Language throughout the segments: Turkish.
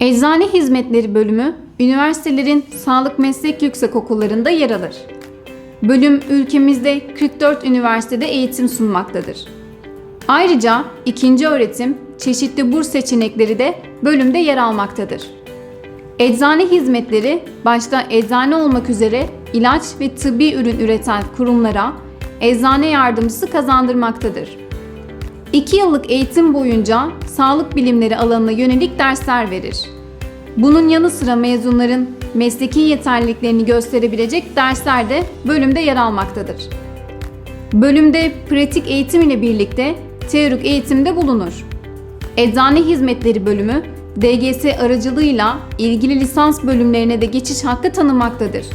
Eczane Hizmetleri Bölümü, üniversitelerin sağlık meslek yüksekokullarında yer alır. Bölüm ülkemizde 44 üniversitede eğitim sunmaktadır. Ayrıca ikinci öğretim, çeşitli burs seçenekleri de bölümde yer almaktadır. Eczane hizmetleri başta eczane olmak üzere ilaç ve tıbbi ürün üreten kurumlara eczane yardımcısı kazandırmaktadır. 2 yıllık eğitim boyunca sağlık bilimleri alanına yönelik dersler verir. Bunun yanı sıra mezunların mesleki yeterliliklerini gösterebilecek dersler de bölümde yer almaktadır. Bölümde pratik eğitim ile birlikte teorik eğitimde bulunur. Eczane Hizmetleri Bölümü, DGS aracılığıyla ilgili lisans bölümlerine de geçiş hakkı tanımaktadır.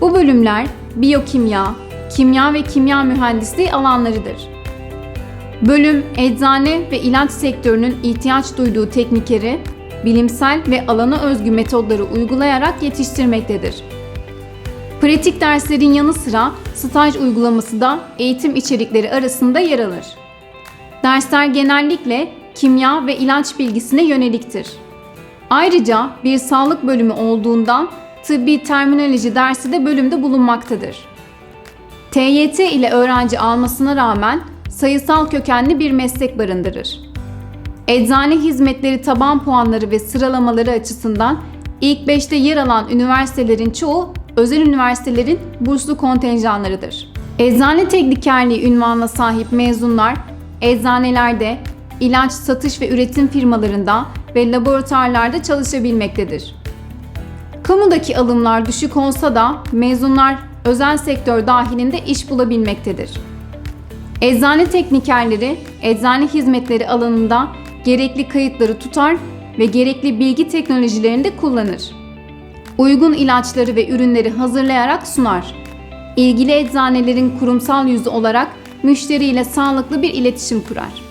Bu bölümler biyokimya, kimya ve kimya mühendisliği alanlarıdır. Bölüm, eczane ve ilaç sektörünün ihtiyaç duyduğu teknikeri, bilimsel ve alana özgü metodları uygulayarak yetiştirmektedir. Pratik derslerin yanı sıra staj uygulaması da eğitim içerikleri arasında yer alır. Dersler genellikle kimya ve ilaç bilgisine yöneliktir. Ayrıca bir sağlık bölümü olduğundan tıbbi terminoloji dersi de bölümde bulunmaktadır. TYT ile öğrenci almasına rağmen sayısal kökenli bir meslek barındırır. Eczane hizmetleri taban puanları ve sıralamaları açısından ilk 5'te yer alan üniversitelerin çoğu özel üniversitelerin burslu kontenjanlarıdır. Eczane teknikerliği ünvanına sahip mezunlar eczanelerde, ilaç satış ve üretim firmalarında ve laboratuvarlarda çalışabilmektedir. Kamudaki alımlar düşük olsa da mezunlar özel sektör dahilinde iş bulabilmektedir. Eczane teknikerleri, eczane hizmetleri alanında gerekli kayıtları tutar ve gerekli bilgi teknolojilerini de kullanır. Uygun ilaçları ve ürünleri hazırlayarak sunar. İlgili eczanelerin kurumsal yüzü olarak müşteriyle sağlıklı bir iletişim kurar.